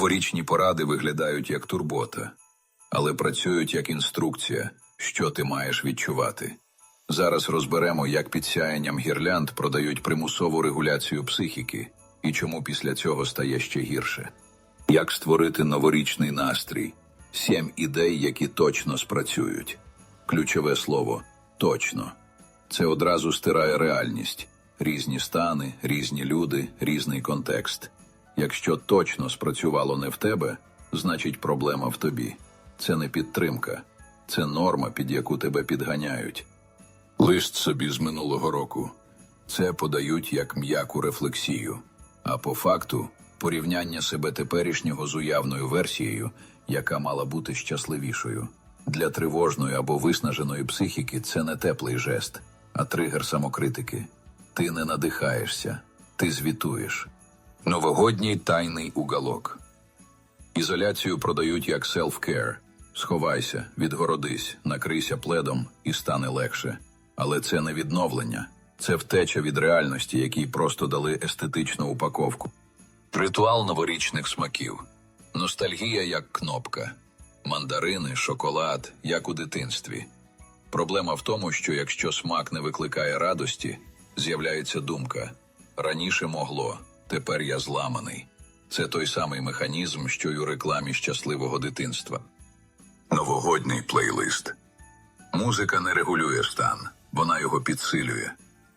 Новорічні поради виглядають як турбота, але працюють як інструкція, що ти маєш відчувати. Зараз розберемо, як під сяєнням гірлянд продають примусову регуляцію психіки і чому після цього стає ще гірше. Як створити новорічний настрій, сім ідей, які точно спрацюють. Ключове слово точно. Це одразу стирає реальність, різні стани, різні люди, різний контекст. Якщо точно спрацювало не в тебе, значить проблема в тобі. Це не підтримка, це норма, під яку тебе підганяють. Лист собі з минулого року. Це подають як м'яку рефлексію, а по факту порівняння себе теперішнього з уявною версією, яка мала бути щасливішою. Для тривожної або виснаженої психіки це не теплий жест, а тригер самокритики. Ти не надихаєшся, ти звітуєш. Новогодній тайний уголок. Ізоляцію продають як self-care. Сховайся, відгородись, накрийся пледом і стане легше. Але це не відновлення, це втеча від реальності, якій просто дали естетичну упаковку. Ритуал новорічних смаків. Ностальгія як кнопка. Мандарини, шоколад, як у дитинстві. Проблема в тому, що якщо смак не викликає радості, з'являється думка раніше могло, тепер я зламаний. Це той самий механізм, що й у рекламі щасливого дитинства. Новогодній плейлист. Музика не регулює стан, вона його підсилює.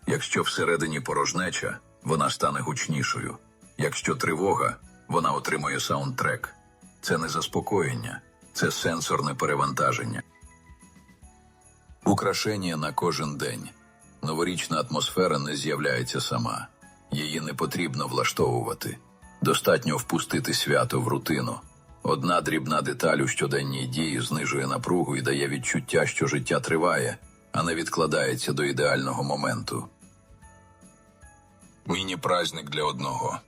Якщо всередині порожнеча, вона стане гучнішою. Якщо тривога, вона отримує саундтрек. Це не заспокоєння, це сенсорне перевантаження. Украшення на кожен день. Новорічна атмосфера не з'являється сама. Її не потрібно влаштовувати. Достатньо впустити свято в рутину. Одна дрібна деталь у щоденній дії знижує напругу і дає відчуття, що життя триває, а не відкладається до ідеального моменту. Міні-праздник для одного.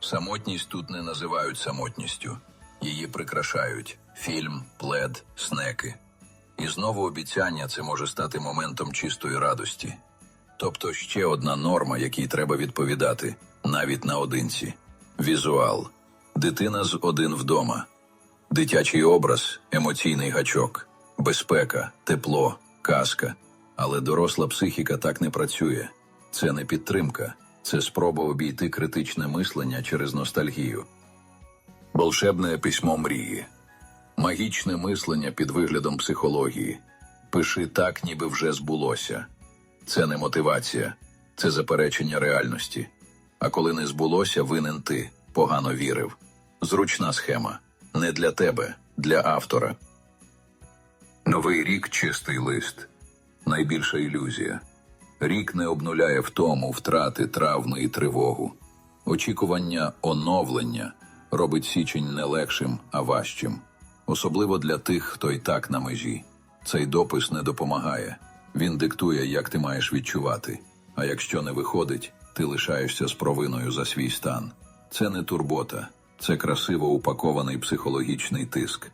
Самотність тут не називають самотністю. Її прикрашають фільм, плед, снеки. І знову обіцяння це може стати моментом чистої радості. Тобто ще одна норма, якій треба відповідати, навіть наодинці. Візуал. Дитина з один вдома. Дитячий образ, емоційний гачок, безпека, тепло, казка. Але доросла психіка так не працює. Це не підтримка, це спроба обійти критичне мислення через ностальгію. Волшебне письмо мрії. Магічне мислення під виглядом психології. Пиши так, ніби вже збулося. Це не мотивація, це заперечення реальності. А коли не збулося, винен ти погано вірив. Зручна схема. Не для тебе, для автора. Новий рік чистий лист. Найбільша ілюзія. Рік не обнуляє втому, втрати, травми і тривогу. Очікування оновлення робить січень не легшим, а важчим. Особливо для тих, хто й так на межі. Цей допис не допомагає. Він диктує, як ти маєш відчувати. А якщо не виходить, ти лишаєшся з провиною за свій стан. Це не турбота, це красиво упакований психологічний тиск.